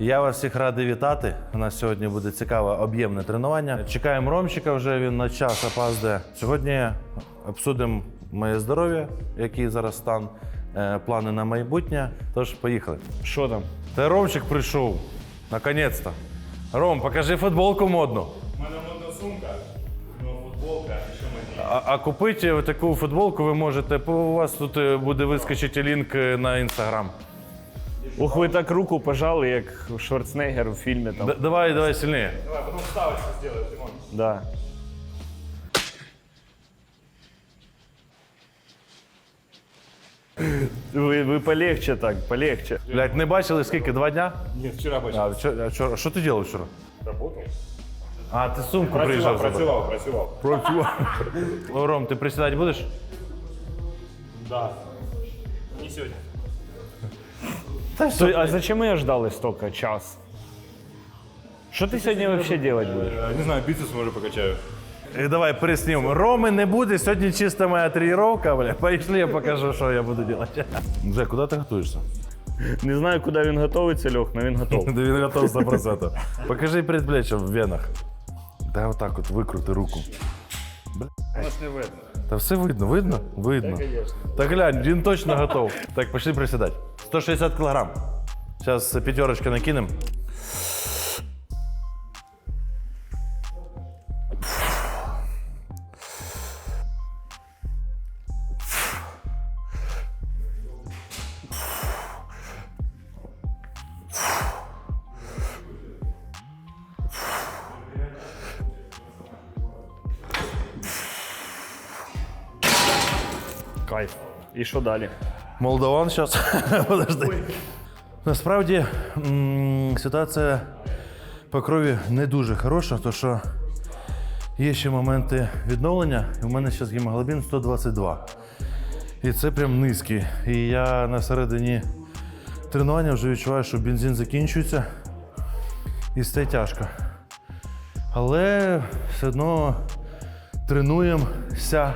Я вас всіх радий вітати. У нас сьогодні буде цікаве об'ємне тренування. Чекаємо Ромчика, вже він на час опаздує. Сьогодні обсудимо моє здоров'я, який зараз стан, е, плани на майбутнє. Тож поїхали. Що там? Та Ромчик прийшов. Наконець-то. Ром, покажи футболку модну. У мене модна сумка, ну футболка, і що мені? А, а купити таку футболку ви можете. по- У вас тут е, буде вискочити лінк е, на інстаграм. Ух, ви так руку пожали, як Шварценеггер у фільмі там. Д- Давай, давай сильніше. Давай, потом ставочку сделай, Димон. Да. Ви, ви полегче так, полегче. Блять, не бачили скільки? Два дня? Нет, вчера А, вчора, а вчора- що ти робив вчора? Работал. А, ти сумку Працював, приїжджав. забрати. працював, працював. Працював. Ром, ти присідати будеш? Да. Не сегодня. То, а зачем ми ждали столько час? Що ти сьогодні взагалі делать будеш? Э, Не знаю, бицепс может покачаю. І давай приснім. Роми не буде, сьогодні чиста моя тренування, бля. Пішли, я покажу, що я буду робити. Вже, куди ти готуєшся? Не знаю, куди він готується, Льох, але він готов. Та він готов 100%. Покажи предплечье в венах. Та отак от викрути руку. Нас не видно. Та все видно, видно? Видно. Та глянь, він точно готов. Так, пішли присідати. 160 кілограм. Зараз п'ятерочки накинемо. Кайф. І що далі? Молдаван зараз. Подожди. Насправді ситуація по крові не дуже хороша, тому що є ще моменти відновлення. У мене зараз гемоглобін 122. І це прям низький. І я на середині тренування вже відчуваю, що бензин закінчується і стає тяжко. Але все одно тренуємося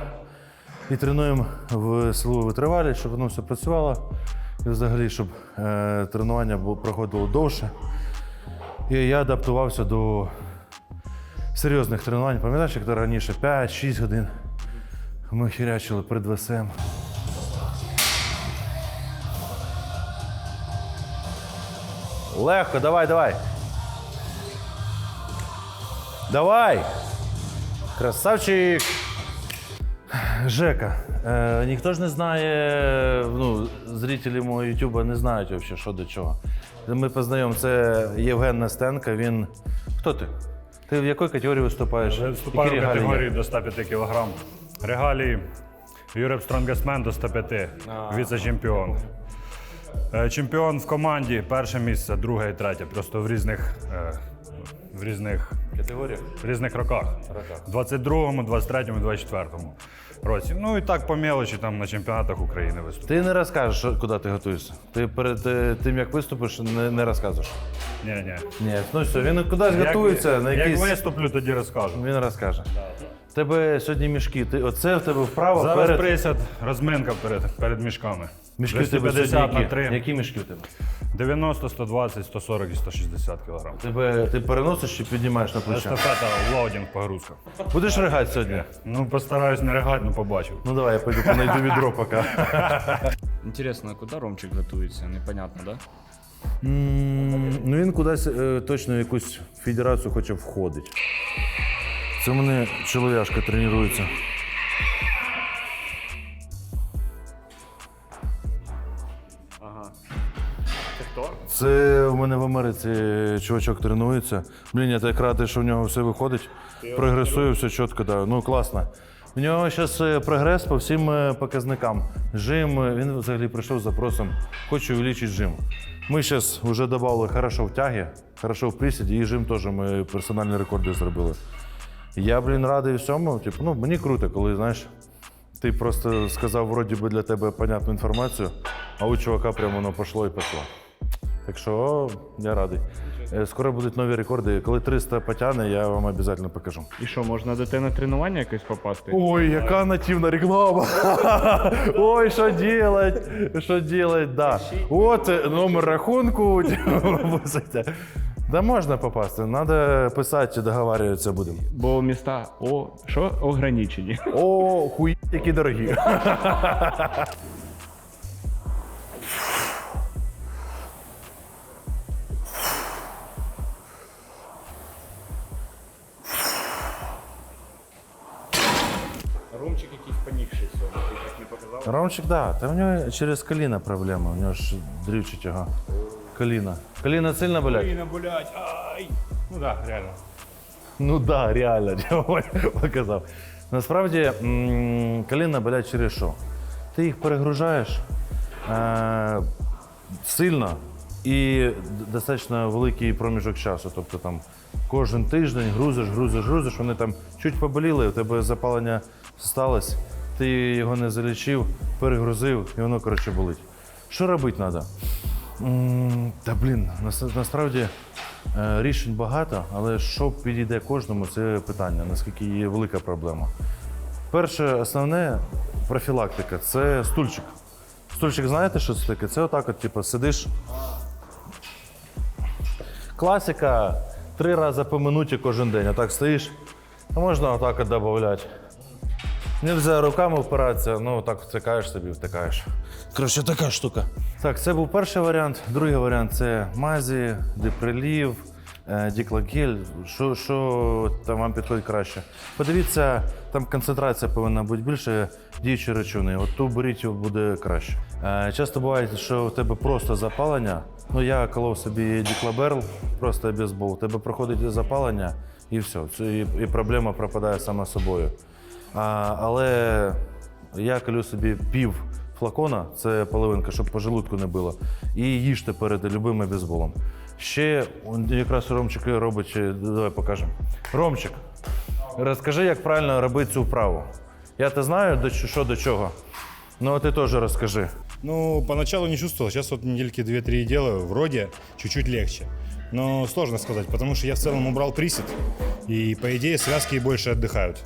і тренуємо в силову витривалість, щоб воно все працювало. І взагалі, щоб е, тренування було, проходило довше. І я адаптувався до серйозних тренувань. Пам'ятаєш, як раніше 5-6 годин ми хірячили перед ВСМ. Легко, давай, давай. Давай. Красавчик. Жека, е, ніхто ж не знає, ну, зрителі мого Ютуба не знають взагалі, що до чого. Ми познайомимо, це Євген Настенко, він. Хто ти? Ти в якій категорії виступаєш? Я вступаю Які в регалії категорії до 105 кг. Регалії Europe Strongest Man до 105, віце-чемпіон. Е, Чемпіон в команді, перше місце, друге і третє. Просто в різних, е, в різних, Категорія? в різних роках. В 22-му, 23-му, 24-му році. Ну і так по мелочі там на чемпіонатах України виступаю. Ти не розкажеш, куди ти готуєшся. Ти перед е, тим, як виступиш, не, не розказуєш. Ні, ні. Ні, ну все, він кудись готується на як виступлю, тоді розкажу. Він розкаже. Тебе сьогодні мішки. Ти, оце в тебе вправо Зараз перед. присяд, розминка перед, перед мішками. Мішки в тебе 250 сьогодні на які? 3. Які мішки в тебе? 90, 120, 140 і 160 кг. Тебе ти переносиш чи піднімаєш на плече? Естафета лоудінг погрузка. Будеш ригати сьогодні? Ну, постараюсь не ригати, ну побачив. Ну давай, я пойду понайду відро поки. Интересно, а куда Ромчик готуется? Непонятно, да? М, Ну він кудись е, точно в якусь федерацію хоче входить. Це в мене чолов'яшка тренується. Це в мене в Америці чувачок тренується. Блін, я так радий, що в нього все виходить. Прогресує все чітко, да. ну класно. В нього зараз прогрес по всім е, показникам. Жим, е, він взагалі прийшов з запросом, хочу увеличити жим. Ми зараз вже додали хорошо в тягі, хорошо в присіді, і жим теж ми персональні рекорди зробили. Я, блін, радий всьому. Типу, ну, мені круто, коли, знаєш, ти просто сказав вроді би для тебе понятну інформацію, а у чувака прямо воно пішло і пішло. Так що я радий. Е, Скоро будуть нові рекорди. Коли 300 потягне, я вам обов'язково покажу. І що, можна до тебе на тренування якось попасти? Ой, яка нативна реклама. Ой, що делать? Що делать, да. От е, номер рахунку. Писайте. Да можна попасти, треба писати, договарюватися будемо. Бо міста о, що? Ограничені. О, хуй, які дорогі. якийсь сьогодні, ти так не показав. Ромчик, да, та в нього через коліна проблема, у нього ж дрючить його. Коліна. Коліна сильно болять? болять, ай! Ну так, да, реально. Ну да, реально, я показав. Насправді м, коліна болять через що? Ти їх перегружаєш е, сильно і достатньо великий проміжок часу. Тобто там кожен тиждень грузиш, грузиш, грузиш, вони там чуть поболіли, у тебе запалення сталося, ти його не залічив, перегрузив і воно коротше болить. Що робити треба? Та блін, насправді е, рішень багато, але що підійде кожному, це питання, наскільки є велика проблема. Перше, основне профілактика це стульчик. Стульчик, знаєте, що це таке? Це отак, от, типу, сидиш. Класика три рази по минуті кожен день. Отак стоїш. А можна отак от додати. Нельзя руками впиратися, ну так втикаєш собі, втикаєш. Коротше, така штука. Так, це був перший варіант. Другий варіант це мазі, диприлів, е, діклогель. Що, що там вам підходить краще? Подивіться, там концентрація повинна бути більше діючої речовини. От ту беріть буде краще. Е, Часто буває, що у тебе просто запалення. Ну я колов собі діклаберл, просто бейсбол. У тебе проходить запалення і все. І, і проблема пропадає сама собою. А, але я колю собі пів флакона, це половинка, щоб по желудку не було. І їжте перед любим бейсболом. Ще якраз Ромчик робить, е, давай покажемо. Ромчик, розкажи, як правильно робити цю вправу. Я то знаю, до, що до чого. Ну, а ти теж розкажи. Ну, поначалу не чувствовал. Сейчас вот недельки 2-3 делаю. Вроде чуть-чуть легче. Но сложно сказать, потому что я в целом убрал присед. И, по идее, связки больше отдыхают.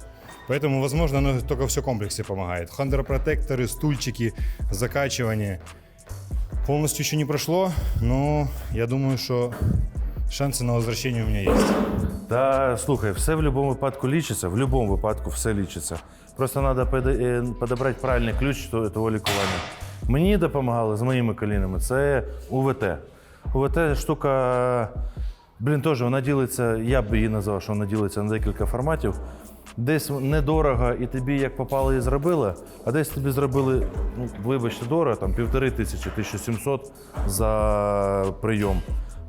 Поэтому, возможно, оно только все в комплексе помогает. Хондропротекторы, стульчики, закачивание. Полностью еще не прошло, но я думаю, что шансы на возвращение у меня есть. Та слухай, все в будь-якому випадку лічиться, в будь-якому випадку все лічиться. Просто треба підібрати правильний ключ до того лікування. Мені допомагало з моїми колінами це УВТ. УВТ штука, блін, теж вона ділиться, я б її назвав, що вона ділиться на декілька форматів. Десь недорого і тобі як попало і зробили, а десь тобі зробили, ну, вибачте, дорого, там півтори тисячі, 1700 за прийом.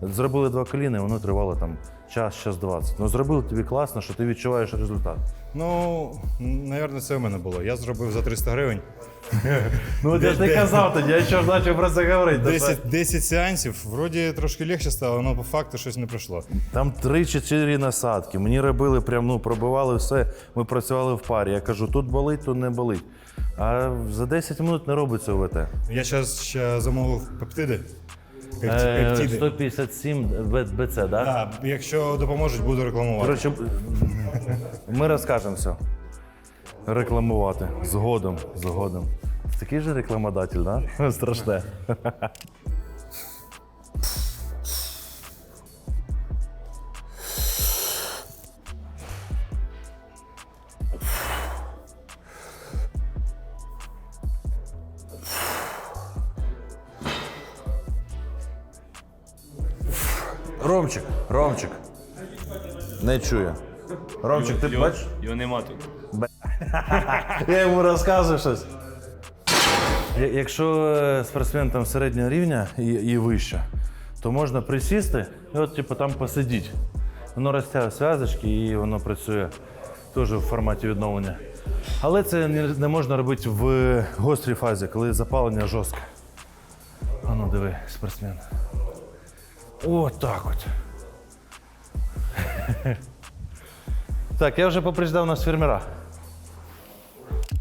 Зробили два коліни, воно тривало там час, час 20. Ну зробили тобі класно, що ти відчуваєш результат. Ну, наверное, це у мене було. Я зробив за 300 гривень. Ну от я ж не казав тоді, я що ж почав про це говорити. 10, 10 сеансів, вроді трошки легше стало, але по факту щось не пройшло. Там 3-4 насадки. Мені робили прям, ну, пробивали все. Ми працювали в парі. Я кажу, тут болить, тут не болить. А за 10 минут не робиться ОВТ. Я зараз ще замовив пептиди. Пепті- Е, Пептиди. 157 Б- БЦ, так? Да? Так, якщо допоможуть, буду рекламувати. Коротше, ми розкажемо все. Рекламувати. Згодом, згодом. Такий же рекламодатель, так? Да? Страшне. Не чує. Ромчик, ти бачиш? Його нема тут. Я йому розказую щось. Я- Якщо е, спортсмен там середнього рівня і, і вище, то можна присісти і от типу, там посидіти. Воно розтягує зв'язочки і воно працює теж в форматі відновлення. Але це не, не можна робити в гострій фазі, коли запалення жорстке. А ну диви, спортсмен. О, так от. Так, я вже попереджав нас фермера.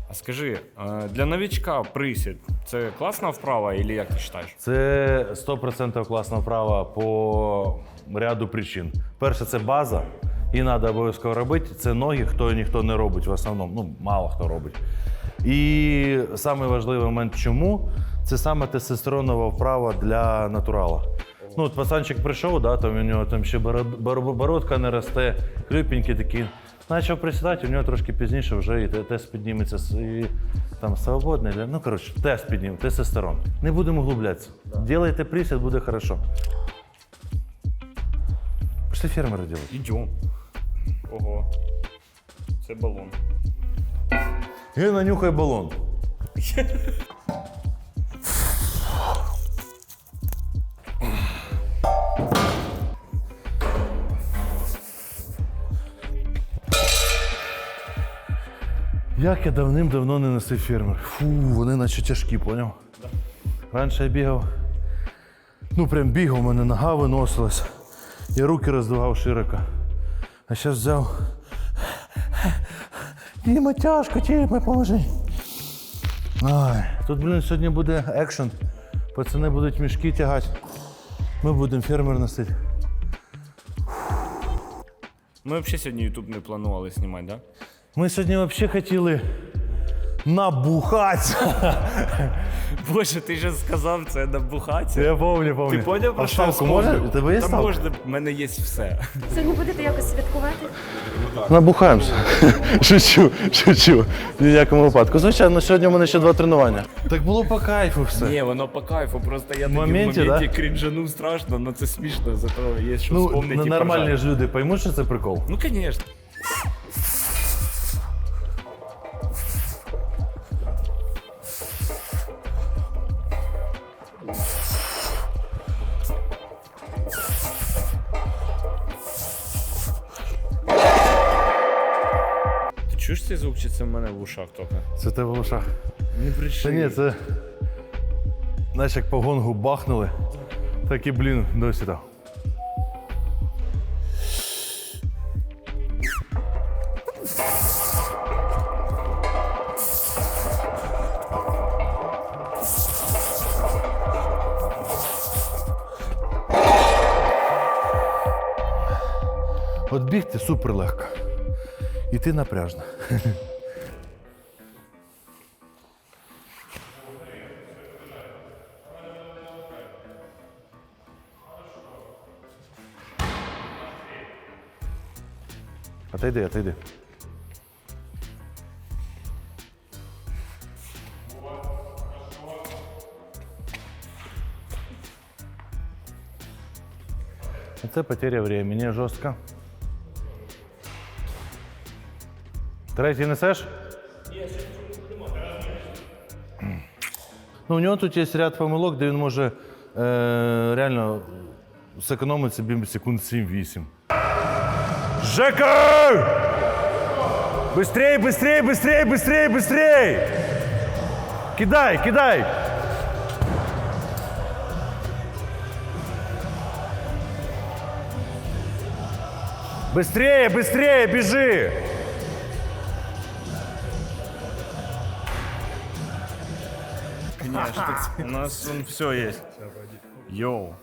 А скажи, е, для новичка присід Це класна вправа, або як ти вважаєш? Це 100% класна вправа по ряду причин. Перше, це база, і треба обов'язково робити. Це ноги, хто ніхто не робить в основному. Ну, мало хто робить. І самий важливий момент, чому це саме тестостеронова вправа для натурала. Ну, от пацанчик прийшов, да, там у нього там ще бородка не росте, хлюпенький такий. Почав присідати, у нього трошки пізніше вже і тест підніметься. І, там свободний. Ну, коротше, тест піднім, тестостерон. Не будемо углублятися. Делайте присід, буде хорошо. Пішли фермери робити. Ідем. Ого. Це балон. Гена, нюхай балон. Як я давним-давно не носив фермер. Фу, вони наче тяжкі, поняв? Раніше я бігав. Ну прям бігав, у мене нога виносилась. Я руки роздвигав широко. А зараз взяв. Діма, тяжко, Діма, поможи. Ай, тут, блін, сьогодні буде екшен. Пацани будуть мішки тягати. Ми будемо фермер носити. Ми взагалі сьогодні Ютуб не планували знімати, так? Да? Ми сьогодні взагалі хотіли набухатися. Боже, ти ж сказав це набухатися. Я помню, помню. Ти поняв про що я ставку може? вспомнив? У тебе є Та ставка? можна, в мене є все. Сьогодні будете якось святкувати? Набухаємося. шучу, шучу. Ні в якому випадку. Звичайно, сьогодні у мене ще два тренування. Так було по кайфу все. Ні, воно по кайфу, просто я тоді моменті, в моменті да? страшно, але це смішно, зато є що Ну, вспомнити і нормальні поржати. ж люди поймуть, що це прикол. Ну, звісно. Цей звук, чи це в мене в ушах тільки? Це тебе в ушах. Не Та ні, це. Знаєш, як по гонгу бахнули, так і, блін, досі так. От бігти супер легко. Іти напряжно. Отойди, отойди. Це потеря времени жорстка. Третій несеш? Ну, у нього тут є ряд помилок, де він може е, реально зекономити собі секунд 7-8. Жека! Быстрей, быстрей, быстрей, быстрей, быстрей! Кидай, кидай! Быстрее, быстрее, бежи! У нас он все есть. Йоу.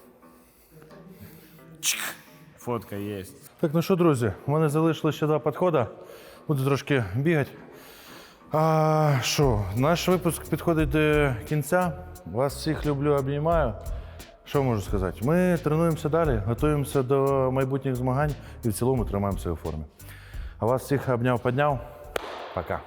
Чик. Фотка есть. Так, ну що, друзі, у мене залишилось ще два підходи. Буду трошки бігати. А що, наш випуск підходить до кінця. Вас всіх люблю, обіймаю. Що можу сказати? Ми тренуємося далі, готуємося до майбутніх змагань і в цілому тримаємося у формі. А вас всіх обняв, підняв. Пока.